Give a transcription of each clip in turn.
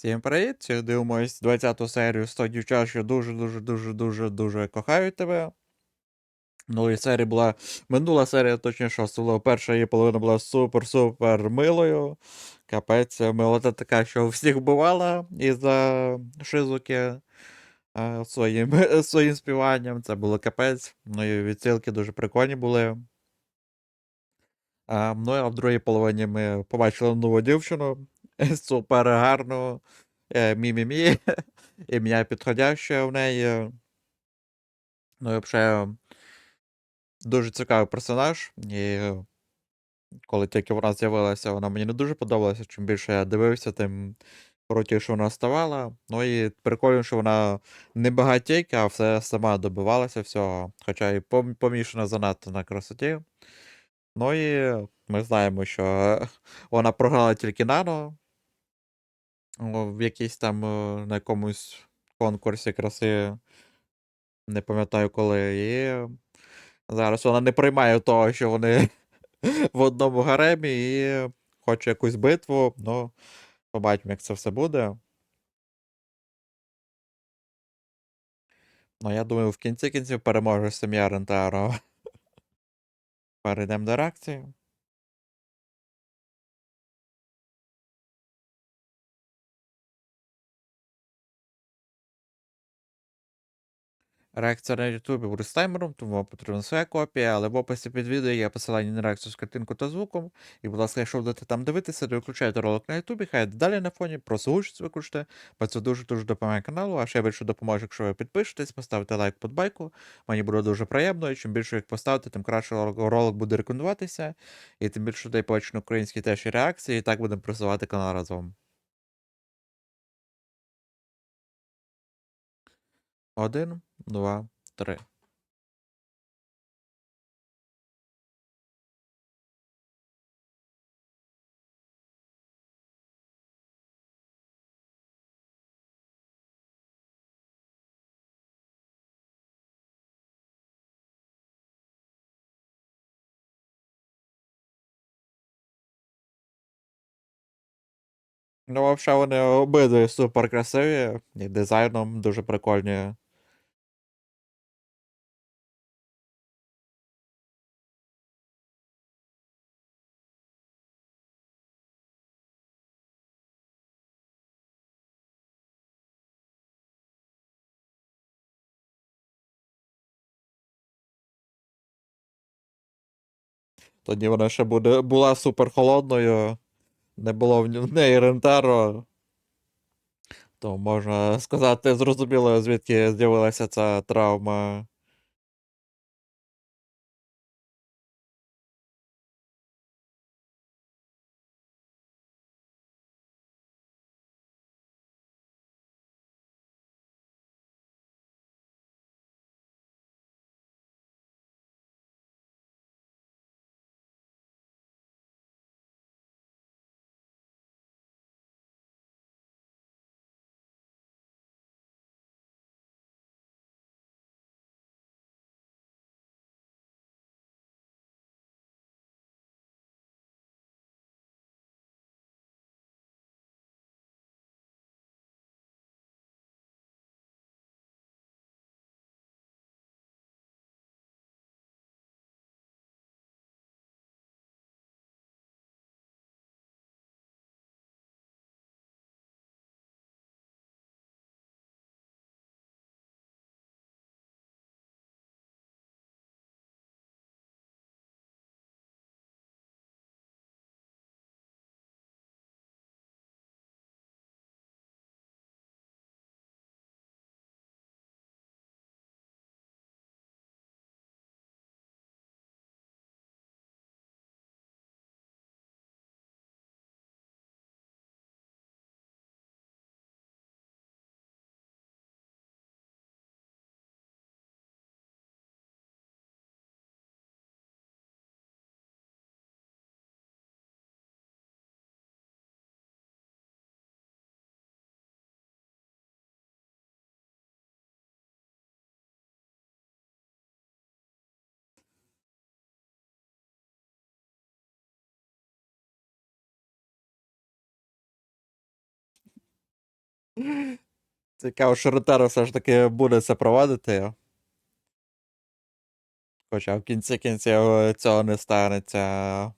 Всім привіт! Сьогодні дивимось 20-ту серію 100 дівчат, що дуже-дуже-дуже-дуже-дуже кохають тебе. Ну і серія була. Минула серія, точніше, була перша її половина була супер-супер милою. Капець, милота така, що всіх вбивала із-за Шизуки е, своїм, своїм співанням. Це було капець. Ну і відсилки дуже прикольні були. А, ну а в другій половині ми побачили нову дівчину. Супер гарну. е, Мі-мі-мі. Ім'я підходяще в неї. Ну і взагалі дуже цікавий персонаж. І коли тільки вона з'явилася, вона мені не дуже подобалася. Чим більше я дивився, тим крутіше вона ставала. Ну і прикольно, що вона не багатійка, а все сама добивалася всього. Хоча і помішана занадто на красоті. Ну і ми знаємо, що вона програла тільки нано. В якійсь там е, на якомусь конкурсі краси, не пам'ятаю коли. І зараз вона не приймає того, що вони в одному гаремі і хоче якусь битву. Ну, побачимо, як це все буде. Ну, я думаю, в кінці кінців переможе сім'я Рентаро. Перейдемо до реакції. Реакція на Ютубі буде з таймером, тому вам потрібна своя копія, але в описі під відео є посилання на реакцію з картинкою та звуком. І, будь ласка, якщо будете там дивитися, то виключайте ролик на Ютубі, хай далі на фоні, просто участь виключите, бо це дуже-дуже допомагає каналу, а ще більше допоможе, якщо ви підпишетесь, поставите лайк під байку. Мені буде дуже приємно, і чим більше їх поставите, тим краще ролик- буде рекомендуватися, і тим більше людей побачить українські теж реакції, і так будемо просувати канал разом. Один, два, три. Ну, взагалі, вони обидві супер красиві, і дизайном дуже прикольні. Тоді вона ще буде, була супер холодною, не було в неї рентаро. То можна сказати, зрозуміло, звідки з'явилася ця травма. Цікаво, що Ротаро все ж таки буде це проводити. Хоча в кінці кінців цього не станеться.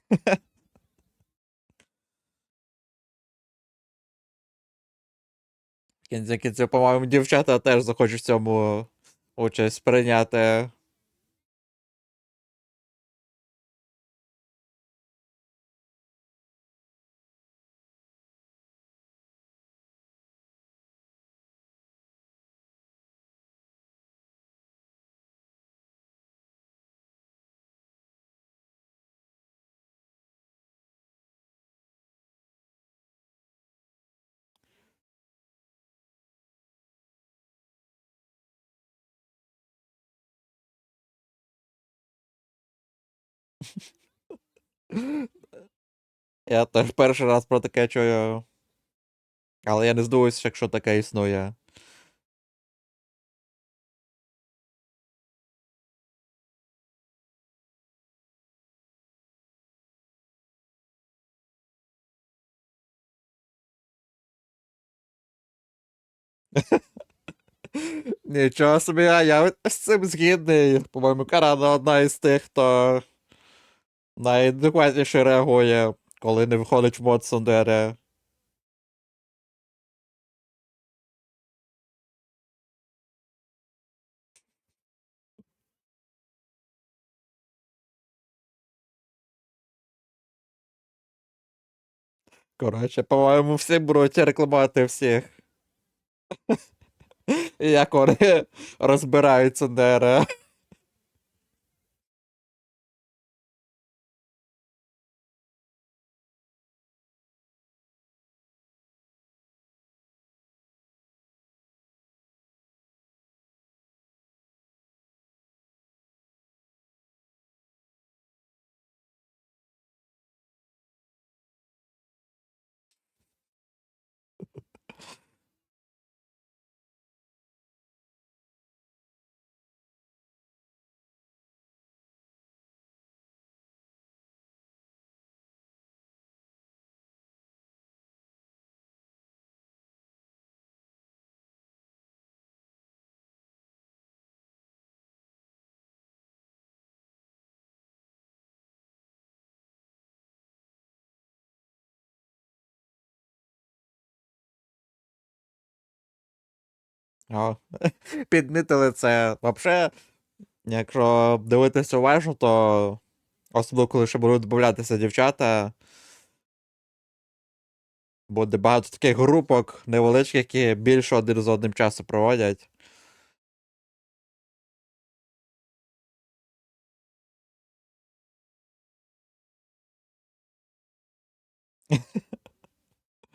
кінці кінців, по-моєму, дівчата теж захочуть в цьому участь прийняти. Я теж перший раз про таке чую. Але я не здивуюся, якщо таке існує. Нічого собі, а я з цим згідний. По-моєму, Карана одна із тих, хто найадекватніше реагує, коли не виходить в мод Сундере. Коротше, по-моєму, всі будуть рекламувати всіх. Як вони розбирають Сундере. О, підмітили це. Взагалі, якщо дивитися уважно, то особливо, коли ще будуть додатися дівчата, буде багато таких групок невеличких, які більше один з одним часу проводять.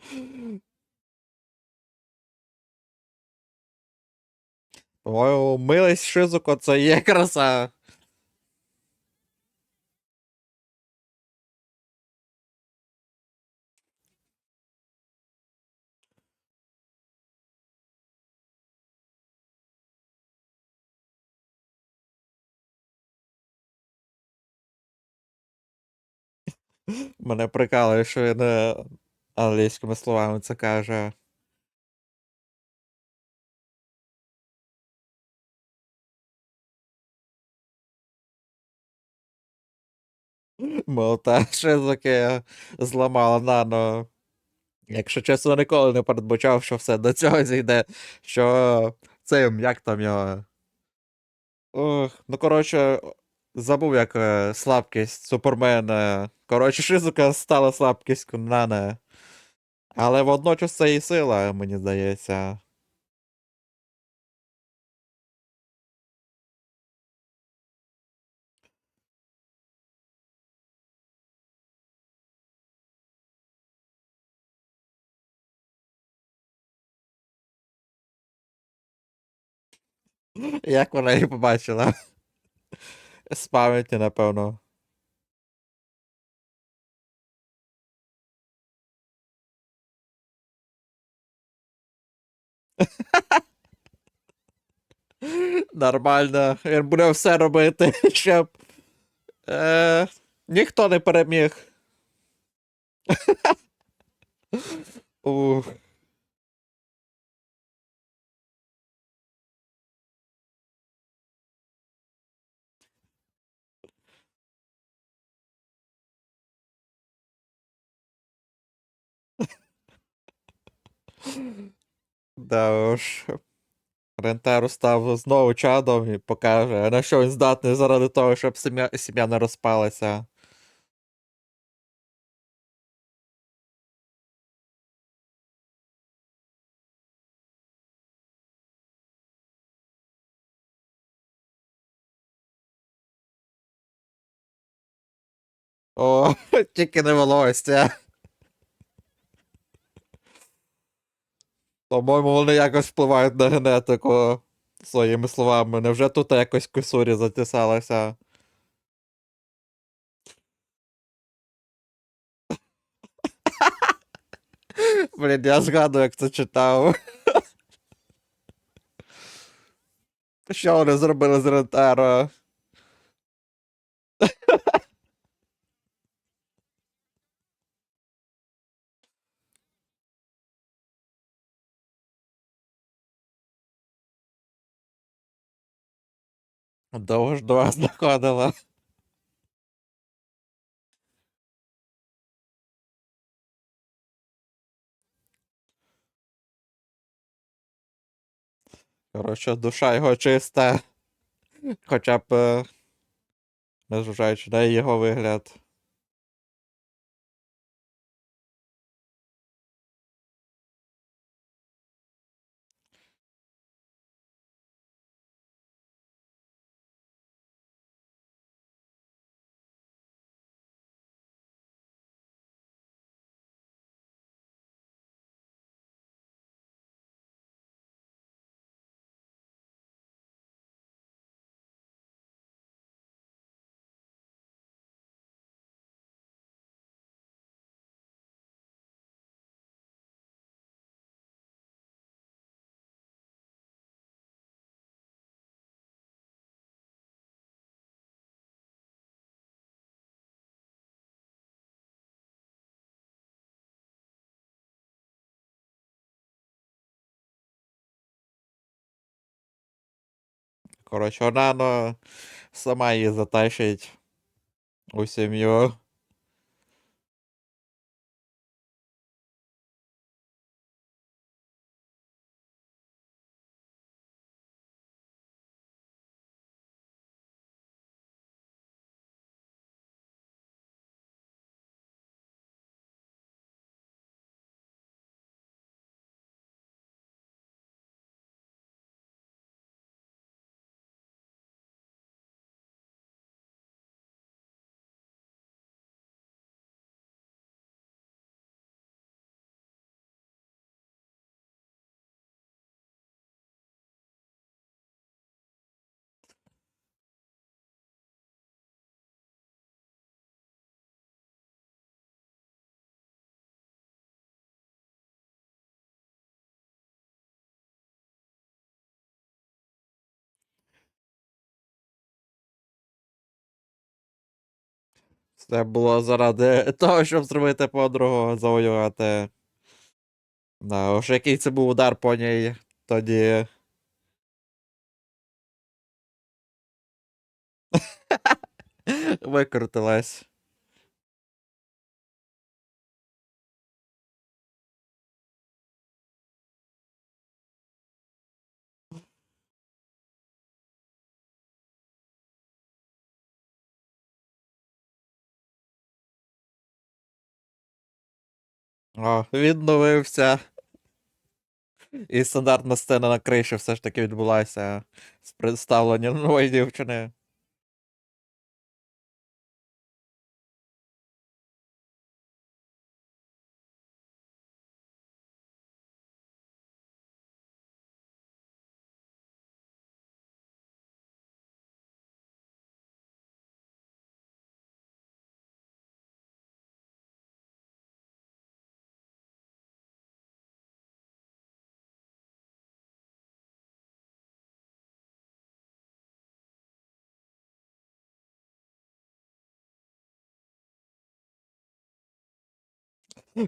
По-моєму, Шизуко це є краса. Мене прикалує, що він е, англійськими словами це каже. Мол, та Шизуки зламала нано. Якщо чесно, ніколи не передбачав, що все до цього зійде. Що цим, як там його. Ох, ну коротше, забув, як е, слабкість Супермена. Коротше, Шизука стала слабкістю Нане. Але водночас це і сила, мені здається. Як вона її побачила? З пам'яті, напевно. Нормально. Він буде все робити, щоб е, ніхто не переміг. Ух. Да уж. Рентеру став знову чадом і покаже, на що він здатний заради того, щоб сім'я, сім'я не розпалася. О, тільки не волосся. По-моєму, вони якось впливають на генетику своїми словами. Невже тут якось кусурі затісалася? Блін, я згадую, як це читав. Що вони зробили з Рентеро? Довго ж до вас доходила. Коротше, душа його чиста. Хоча б. е, Незважаючи на його вигляд. Коротше, вона ну, сама її затащить у сім'ю. Це було заради того, щоб зробити подругу, завоювати. Да, уж який це був удар по ній тоді. Викрутилась. О, відновився. І стандартна сцена на криші все ж таки відбулася з представленням нової дівчини.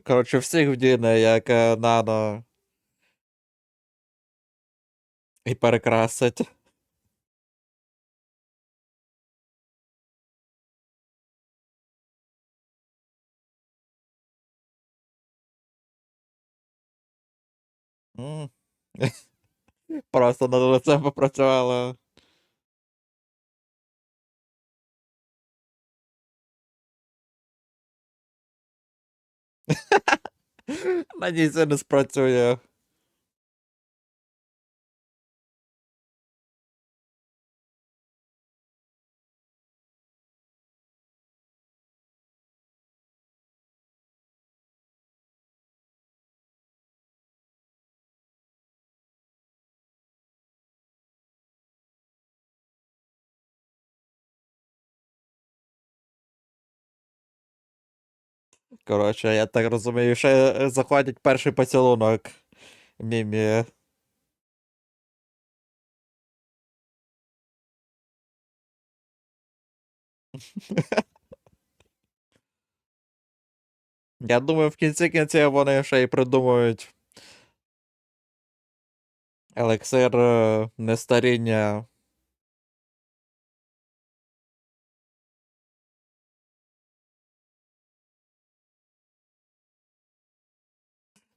Коротше, всіх вдіне, як е, нано. І перекрасить. Просто над лицем попрацювала. Надіюсь, це не спрацює. Коротше, я так розумію, ще е, перший поцілунок. Мімі. Я думаю, в кінці кінців вони ще й придумають. Елексир е, нестаріння.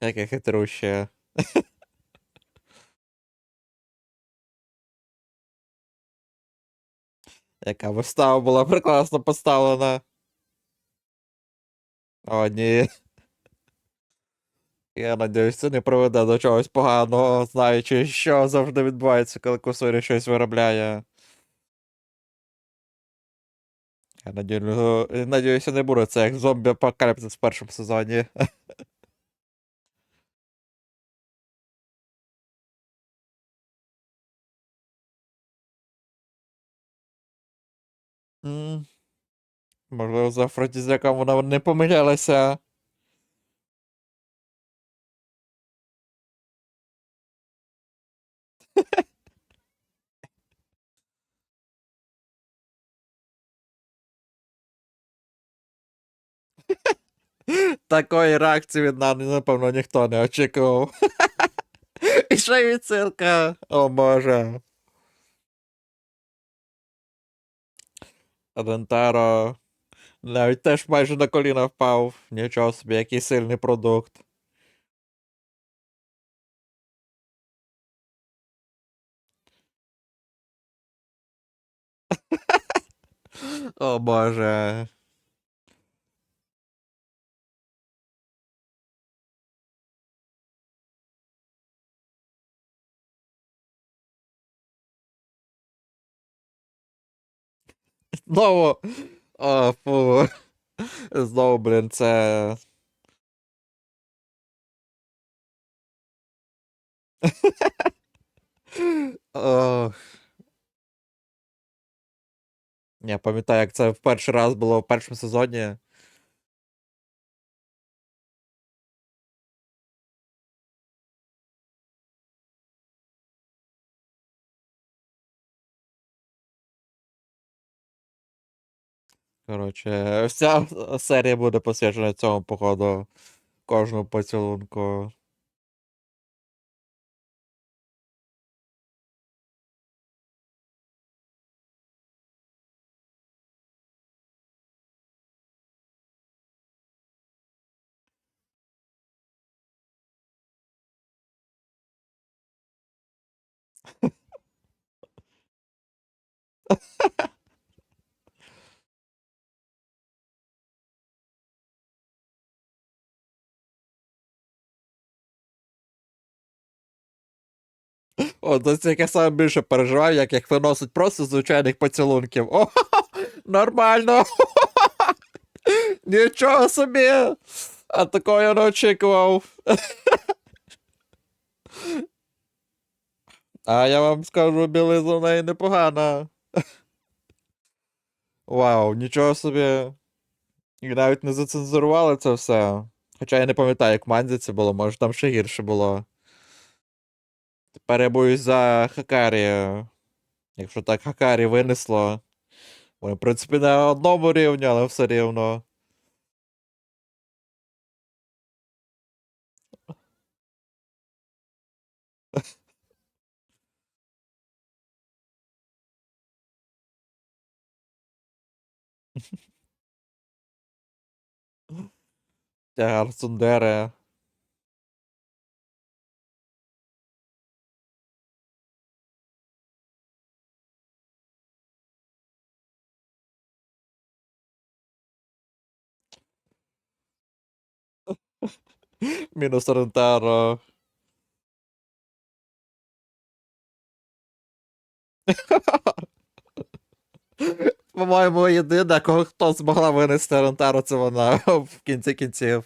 Яке хитруще. Яка вистава була прекрасно поставлена. О, ні. Я надіюсь, це не приведе до чогось поганого, знаючи, що завжди відбувається, коли Кусурі щось виробляє. Я надію, надіюся, не буде це як зомбі апокаліпсис в першому сезоні. М. Можливо, з афродізіаком вона не помилялася. Такої реакції від Нани, напевно, ніхто не очікував. І ще й відсилка. О боже. Рентаро. Навіть теж майже на коліна впав. Нічого собі, який сильний продукт. О боже. Знову. О, фу. Знову, блін, це. Ох. Я пам'ятаю, як це в перший раз було в першому сезоні. Коротше, вся серія буде посвячена цьому, походу, кожному поцілунку. О, то це я саме більше переживаю, як їх виносить просто звичайних поцілунків. О, нормально. Нічого собі. А такого я не очікував. А я вам скажу, білизна в неї непогана. Вау, нічого собі. І навіть не зацензурували це все. Хоча я не пам'ятаю, як манзі це було, може там ще гірше було. Тепер за Хакарі. Якщо так Хакарі винесло. Вони, в принципі, на одному рівні, але все рівно. Тягар Сундере. Мінус Рентаро. По-моєму, єдина, кого хто змогла винести Рентаро, це вона в кінці кінців.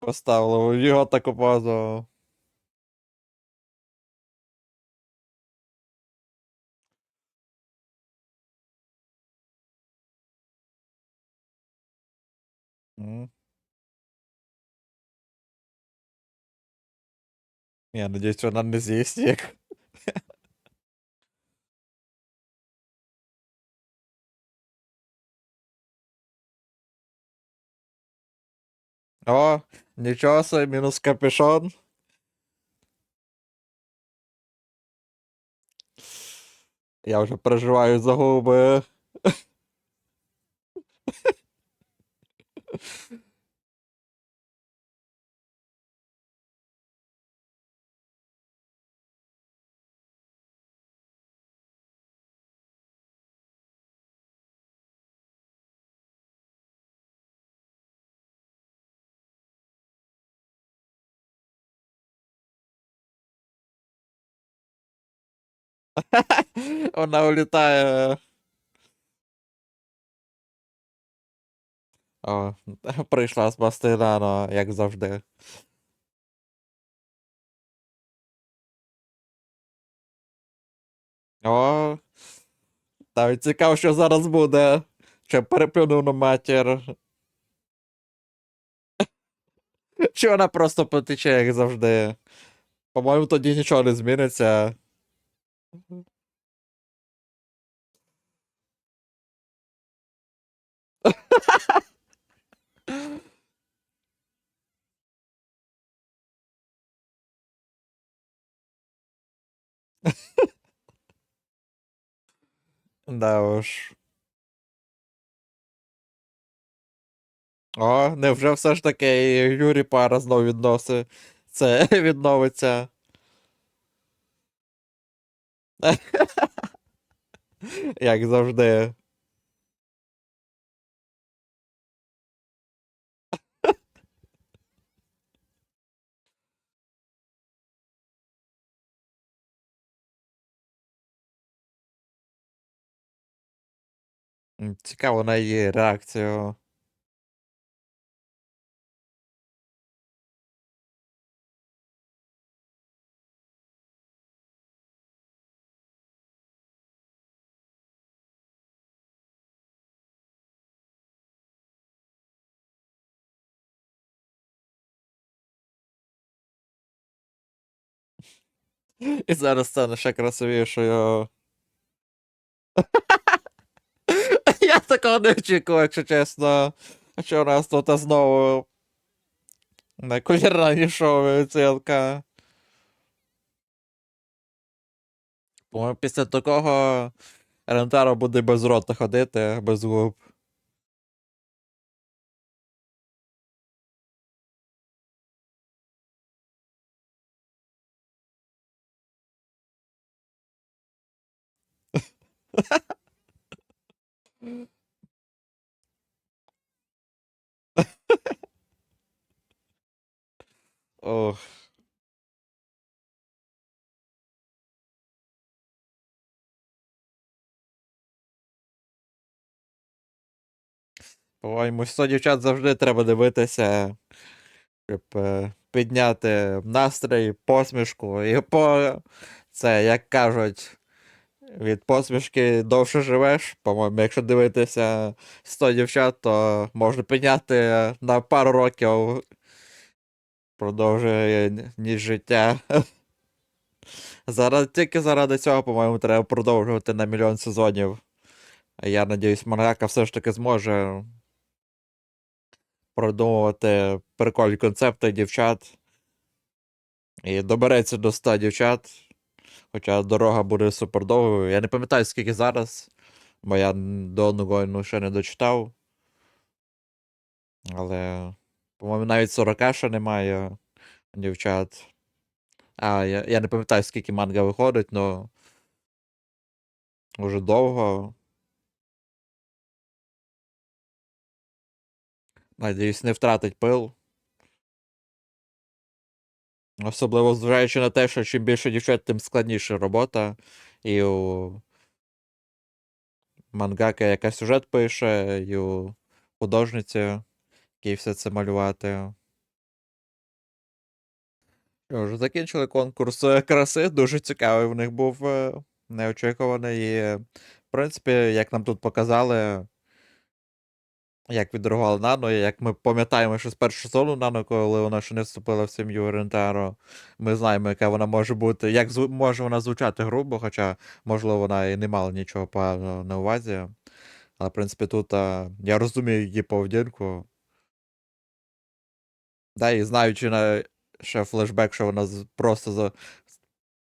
Поставила його таку позу. М. Я надіюсь, вона не з'їсть їх. О, нічого собі, мінус капюшон. Я вже переживаю за Вона улітає. О, прийшла з Бастинано, як завжди. О, навіть цікаво, що зараз буде. Чи переплюнув на матір. Чи вона просто потече, як завжди. По-моєму, тоді нічого не зміниться. Да уж. О, невже все ж таки Юрій Пара знов відноси. Це відновиться. Як завжди. М, Цікаво на її реакцію. І зараз стане ще красивішою. Я такого не очікував, якщо чесно. Що нас тут знову на кулінарні шоу відсилка. По-моєму, після такого Рентаро буде без рота ходити, без губ. Ох. По-моєму, 100 дівчат завжди треба дивитися, щоб е, підняти настрій, посмішку. І по це, як кажуть, від посмішки довше живеш. По-моєму, якщо дивитися 100 дівчат, то можна підняти на пару років продовжує ніж життя. Зараз, тільки заради цього, по-моєму, треба продовжувати на мільйон сезонів. А Я надіюсь, Мангака все ж таки зможе продумувати прикольні концепти дівчат. І добереться до 100 дівчат. Хоча дорога буде супер довгою. Я не пам'ятаю, скільки зараз, бо я до Онугойну ще не дочитав. Але, по-моєму, навіть 40 ще немає дівчат. А, я, я не пам'ятаю, скільки манга виходить, але вже довго. Надіюсь, не втратить пил. Особливо зважаючи на те, що чим більше дівчат, тим складніша робота. І у мангака, яка сюжет пише, і у художниці, який все це малювати. Що ж, закінчили конкурс е, краси, дуже цікавий в них був е, неочікуваний. І, в принципі, як нам тут показали, як відреагували Нано, як ми пам'ятаємо, що з першого сезону Нано, коли вона ще не вступила в сім'ю Рентаро, ми знаємо, яка вона може бути, як зву- може вона звучати грубо, хоча, можливо, вона і не мала нічого поганого на увазі. Але, в принципі, тут а, я розумію її поведінку. Да, і знаючи на ще флешбек, що вона просто за,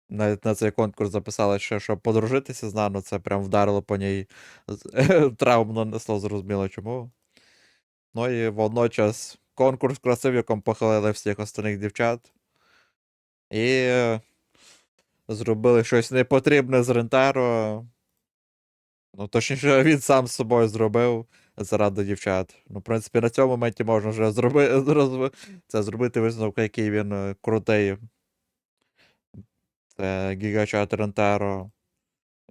навіть на цей конкурс записала ще, щоб подружитися з Нано, це прям вдарило по ній травмно несло, зрозуміло чому. Ну і водночас конкурс красив, в якому похвалили всіх остальних дівчат. І зробили щось непотрібне з Рентаро. Ну, точніше, він сам з собою зробив заради дівчат. Ну, в принципі, на цьому моменті можна вже зроби, це зробити висновок, який він е, крутий. Гігачат Рентаро.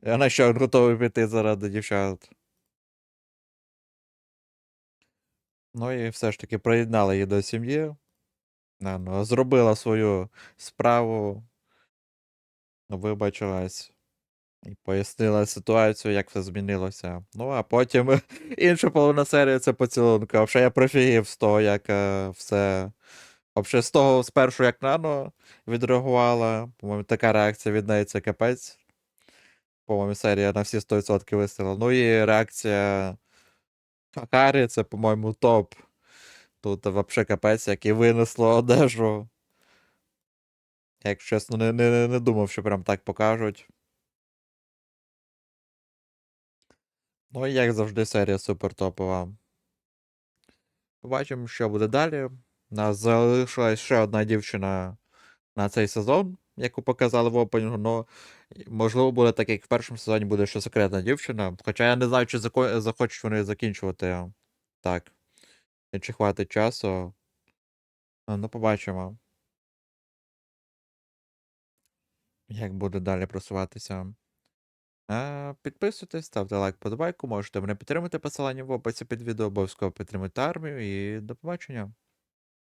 І на що готовий піти заради дівчат. Ну і все ж таки приєднали її до сім'ї. Ну, зробила свою справу, вибачилась і пояснила ситуацію, як все змінилося. Ну, а потім інша половина серії це поцілунка. Взагалі я профігів з того, як е, все. Взагалі, з того спершу, як Нано відреагувала. По-моєму, така реакція від неї це капець. По-моєму, серія на всі 100% вистріла. Ну і реакція Хакарі, це, по-моєму, топ. Тут взагалі капець, як і винесло одежу. Як чесно, не, не, не думав, що прям так покажуть. Ну і як завжди, серія супер топова. Побачимо, що буде далі. У нас залишилась ще одна дівчина на цей сезон, яку показали в опенінгу, но можливо буде так, як в першому сезоні буде ще секретна дівчина. Хоча я не знаю, чи зако- захочуть вони закінчувати так. Чи хватить часу. Ну, побачимо. Як буде далі просуватися. Підписуйтесь, ставте лайк, подобайку, можете мене підтримати посилання в описі під відео, обов'язково підтримуйте армію і до побачення.